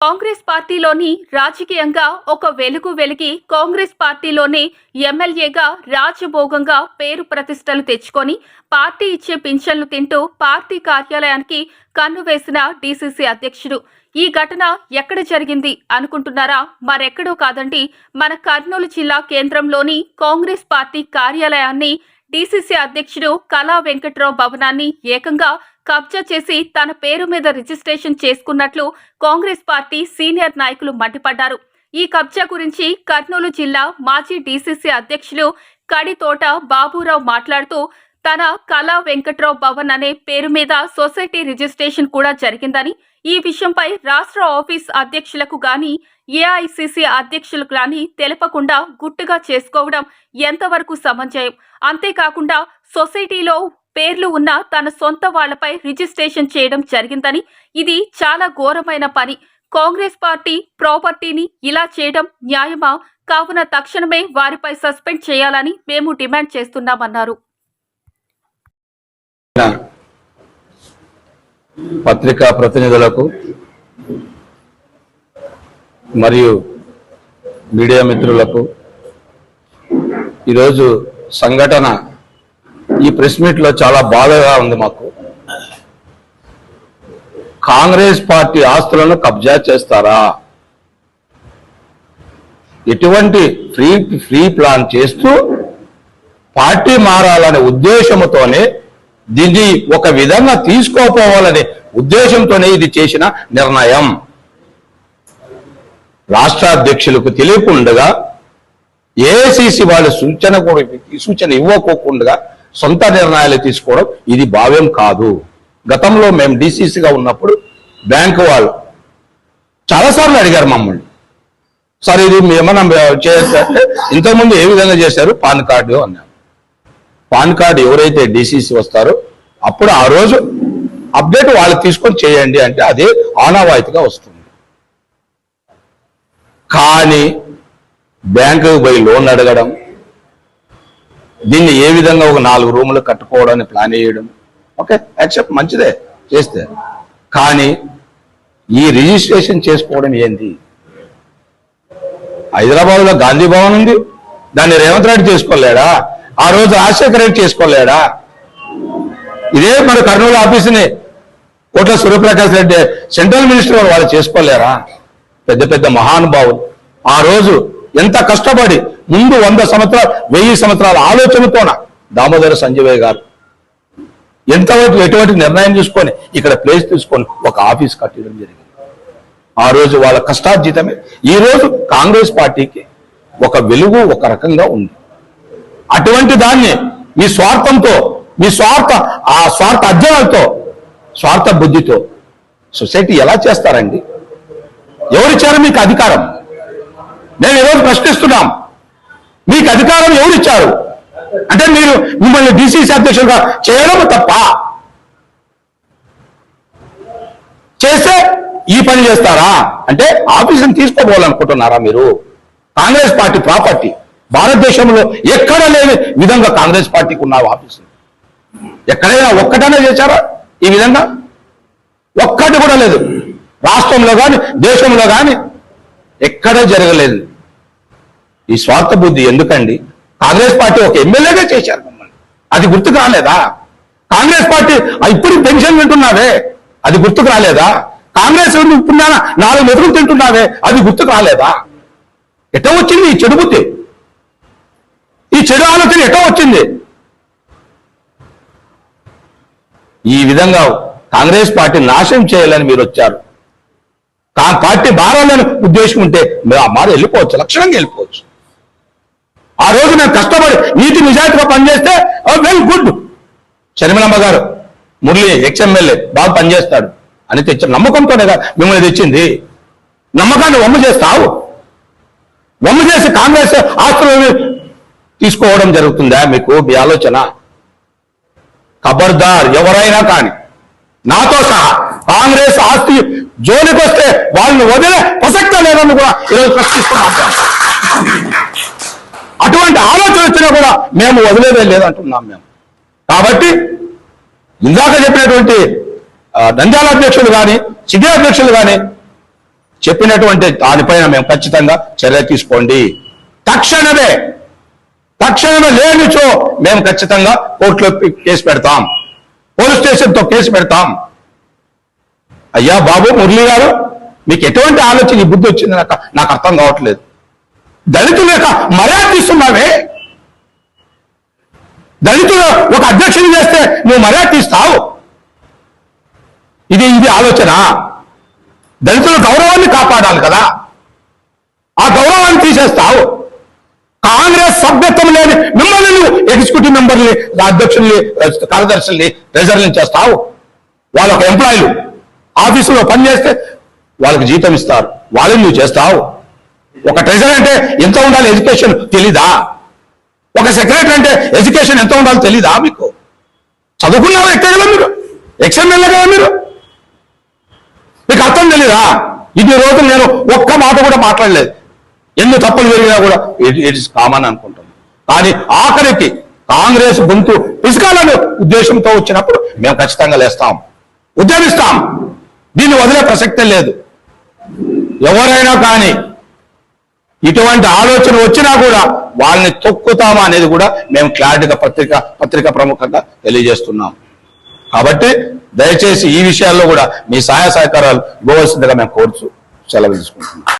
కాంగ్రెస్ పార్టీలోని రాజకీయంగా ఒక వెలుగు వెలిగి కాంగ్రెస్ పార్టీలోనే ఎమ్మెల్యేగా రాజభోగంగా పేరు ప్రతిష్టలు తెచ్చుకొని పార్టీ ఇచ్చే పింఛన్లు తింటూ పార్టీ కార్యాలయానికి కన్ను వేసిన డీసీసీ అధ్యక్షుడు. ఈ ఘటన ఎక్కడ జరిగింది అనుకుంటున్నారా? మరెక్కడో కాదండి. మన కర్నూలు జిల్లా కేంద్రంలోని కాంగ్రెస్ పార్టీ కార్యాలయాన్ని డీసీసీ అధ్యక్షుడు కళా వెంకట్రావు భవనాన్ని ఏకంగా కబ్జా చేసి తన పేరు మీద రిజిస్ట్రేషన్ చేసుకున్నట్లు కాంగ్రెస్ పార్టీ సీనియర్ నాయకులు మండిపడ్డారు. ఈ కబ్జా గురించి కర్నూలు జిల్లా మాజీ డీసీసీ అధ్యక్షులు కడితోట బాబురావు మాట్లాడుతూ తన కళా వెంకట్రావు భవన్ అనే పేరు మీద సొసైటీ రిజిస్ట్రేషన్ కూడా జరిగిందని ఈ విషయంపై రాష్ట్ర ఆఫీస్ అధ్యక్షులకు గాని ఏఐసిసి అధ్యక్షులకు గాని తెలపకుండా గుట్టుగా చేసుకోవడం ఎంతవరకు సమంజయం? అంతేకాకుండా సొసైటీలో పేర్లు ఉన్న తన సొంత వాళ్ళపై రిజిస్ట్రేషన్ చేయడం జరిగిందని ఇది చాలా ఘోరమైన పని. కాంగ్రెస్ పార్టీ ప్రాపర్టీని ఇలా చేయడం న్యాయమా? కావున తక్షణమే వారిపై సస్పెండ్ చేయాలని మేము డిమాండ్ చేస్తున్నామన్నారు. పత్రికా ప్రతినిధులకు మరియు మీడియా మిత్రులకు ఈరోజు సంఘటన ఈ ప్రెస్ మీట్లో చాలా బాధగా ఉంది మాకు. కాంగ్రెస్ పార్టీ ఆస్తులను కబ్జా చేస్తారా? ఎటువంటి ఫ్రీ ఫ్రీ ప్లాన్ చేస్తూ పార్టీ మారాలనే ఉద్దేశంతోనే దీన్ని ఒక విధంగా తీసుకోపోవాలనే ఉద్దేశంతోనే ఇది చేసిన నిర్ణయం. రాష్ట్ర అధ్యక్షులకు తెలియకుండా ఏఐసిసి వాళ్ళ సూచన కూడా సూచన ఇవ్వకోకుండా సొంత నిర్ణయాలు తీసుకోవడం ఇది భావ్యం కాదు. గతంలో మేము డీసీసీగా ఉన్నప్పుడు బ్యాంకు వాళ్ళు చాలాసార్లు అడిగారు మమ్మల్ని. సార్ ఇది ఏమన్నా చేయొచ్చా ఇంతకుముందు ఏ విధంగా చేశారు? పాన్ కార్డు అన్నారు. పాన్ కార్డు ఎవరైతే డిసిసి వస్తారో అప్పుడు ఆ రోజు అప్డేట్ వాళ్ళు తీసుకొని చేయండి అంటే అదే ఆనవాయితీగా వస్తుంది. కానీ బ్యాంకుకు పోయి లోన్ అడగడం దీన్ని ఏ విధంగా ఒక నాలుగు రూములు కట్టుకోవడానికి ప్లాన్ వేయడం ఓకే యాక్సెప్ట్ మంచిదే చేస్తే. కానీ ఈ రిజిస్ట్రేషన్ చేసుకోవడం ఏంది? హైదరాబాద్లో గాంధీ భవన్ ఉంది దాన్ని రేవంత్ రెడ్డి చేసుకోలేడా? ఆ రోజు రాజశేఖర రెడ్డి చేసుకోలేడా? ఇదే మన కర్నూలు ఆఫీసుని కోట్ల సూర్యప్రకాష్ రెడ్డి సెంట్రల్ మినిస్టర్ వాళ్ళు చేసుకోలేరా? పెద్ద పెద్ద మహానుభావులు. ఆ రోజు ఎంత కష్టపడి ముందు వంద సంవత్సరాలు వెయ్యి సంవత్సరాల ఆలోచనతోన దామోదర సంజయ్ గారు ఎంతవరకు ఎటువంటి నిర్ణయం తీసుకొని ఇక్కడ ప్లేస్ తీసుకొని ఒక ఆఫీస్ కట్టడం జరిగింది. ఆ రోజు వాళ్ళ కష్టార్జితమే. ఈ రోజు కాంగ్రెస్ పార్టీకి ఒక వెలుగు ఒక రకంగా ఉంది. అటువంటి దాన్ని మీ స్వార్థంతో మీ స్వార్థ ఆ స్వార్థ అధ్యయనాలతో స్వార్థ బుద్ధితో సొసైటీ ఎలా చేస్తారండి? ఎవరిచ్చారు మీకు అధికారం? నేను ఈరోజు ప్రశ్నిస్తున్నాం? మీకు అధికారం ఎవరిచ్చారు అంటే మీరు మిమ్మల్ని డిసిసి అధ్యక్షులుగా చేయడం తప్ప చేస్తే ఈ పని చేస్తారా? అంటే ఆఫీసుని తీసుకోబోవాలనుకుంటున్నారా మీరు? Congress party property. భారతదేశంలో ఎక్కడ లేని విధంగా కాంగ్రెస్ పార్టీకి ఉన్న ఆఫీసు. ఎక్కడైనా ఒక్కటనే చేశారా ఈ విధంగా? ఒక్కటి కూడా లేదు. రాష్ట్రంలో కానీ దేశంలో కానీ ఎక్కడా జరగలేదు. ఈ స్వార్థ బుద్ధి ఎందుకండి? కాంగ్రెస్ పార్టీ ఒక ఎమ్మెల్యేగా చేశారు మమ్మల్ని. అది గుర్తుకు రాలేదా కాంగ్రెస్ పార్టీ ఆ ఇప్పుడు పెన్షన్ వింటున్నావే? అది గుర్తుకు రాలేదా కాంగ్రెస్ ఇప్పుడు నాలుగు మెతుకులు తింటున్నావే? అది గుర్తుకు రాలేదా ఎట వచ్చింది ఈ చెడు బుద్ధి? చెడు ఆలోచన ఎటో వచ్చింది. ఈ విధంగా కాంగ్రెస్ పార్టీ నాశనం చేయాలని మీరు వచ్చారు. కా పార్టీ మారాలని ఉద్దేశం ఉంటే మీరు ఆ మాట వెళ్ళిపోవచ్చు లక్షణంగా వెళ్ళిపోవచ్చు. ఆ రోజు మేము కష్టపడి నీతి నిజాయితీగా పనిచేస్తే వెరీ గుడ్. షర్మిలమ్మ గారు మురళి ఎక్స్ఎమ్మెల్యే బాగా పనిచేస్తాడు. అని తెచ్చి నమ్మకంతోనే కదా మిమ్మల్ని తెచ్చింది. నమ్మకాన్ని వమ్ము చేస్తావు వమ్ము చేసి కాంగ్రెస్ ఆస్తులను తీసుకోవడం జరుగుతుందా మీకు? మీ ఆలోచన? ఖబర్దార్ ఎవరైనా కానీ నాతో సహా కాంగ్రెస్ ఆస్తి జోలికి వస్తే వాళ్ళని వదిలే ప్రసక్త లేదని కూడా ఈరోజు ప్రశ్నిస్తున్నాం. అటువంటి ఆలోచన వచ్చినా కూడా మేము వదిలేదే లేదంటున్నాం మేము. కాబట్టి ఇందాక చెప్పినటువంటి నంద్యాల అధ్యక్షులు కానీ సిటీ అధ్యక్షులు కానీ చెప్పినటువంటి దానిపైన మేము ఖచ్చితంగా చర్య తీసుకోండి. తక్షణమే తక్షణమే లేనిచో మేము ఖచ్చితంగా కోర్టులో కేసు పెడతాం. పోలీస్ స్టేషన్తో కేసు పెడతాం. అయ్యా బాబు మురళి గారు మీకు ఎటువంటి ఆలోచన ఈ బుద్ధి వచ్చింది నాకు నాకు అర్థం కావట్లేదు. దళితుల యొక్క మర్యాద ఇస్తున్నావే దళితులు ఒక అధ్యక్షుని చేస్తే నువ్వు మర్యాద తీస్తావు. ఇది ఇది ఆలోచన. దళితుల గౌరవాన్ని కాపాడాలి కదా. ఆ గౌరవాన్ని తీసేస్తావు. కాంగ్రెస్ సభ్యత్వం లేని మిమ్మల్ని నువ్వు ఎగ్జిక్యూటివ్ మెంబర్ని అధ్యక్షుల్ని కార్యదర్శుల్ని ట్రెజర్ని చేస్తావు. వాళ్ళ ఒక ఎంప్లాయీలు ఆఫీసులో పనిచేస్తే వాళ్ళకి జీతం ఇస్తారు. వాళ్ళని నువ్వు చేస్తావు. ఒక ట్రెజర్ అంటే ఎంత ఉండాలి ఎడ్యుకేషన్ తెలీదా? ఒక సెక్రటరీ అంటే ఎడ్యుకేషన్ ఎంత ఉండాలో తెలీదా మీకు? చదువుకున్న వ్యక్తే కదా మీరు? ఎక్స్ఎంఎల్ఏ కదా మీరు? మీకు అర్థం తెలీదా? ఇన్ని రోజులు నేను ఒక్క మాట కూడా మాట్లాడలేదు. ఎన్ని తప్పులు జరిగినా కూడా ఇట్ ఇస్ కామన్ అనుకుంటాను కానీ ఆఖరికి కాంగ్రెస్ గొంతు పిసుకాలని ఉద్దేశంతో వచ్చినప్పుడు మేము ఖచ్చితంగా లేస్తాం. ఉద్యమిస్తాం. దీన్ని వదిలే ప్రసక్తే లేదు. ఎవరైనా కానీ ఇటువంటి ఆలోచన వచ్చినా కూడా వాళ్ళని తొక్కుతామా అనేది కూడా మేము క్లారిటీగా పత్రిక పత్రిక ప్రముఖంగా తెలియజేస్తున్నాం. కాబట్టి దయచేసి ఈ విషయాల్లో కూడా మీ సహాయ సహకారాలు ఇవ్వవలసిందిగా మేము కోరుచు సెలవు తీసుకుంటున్నాం.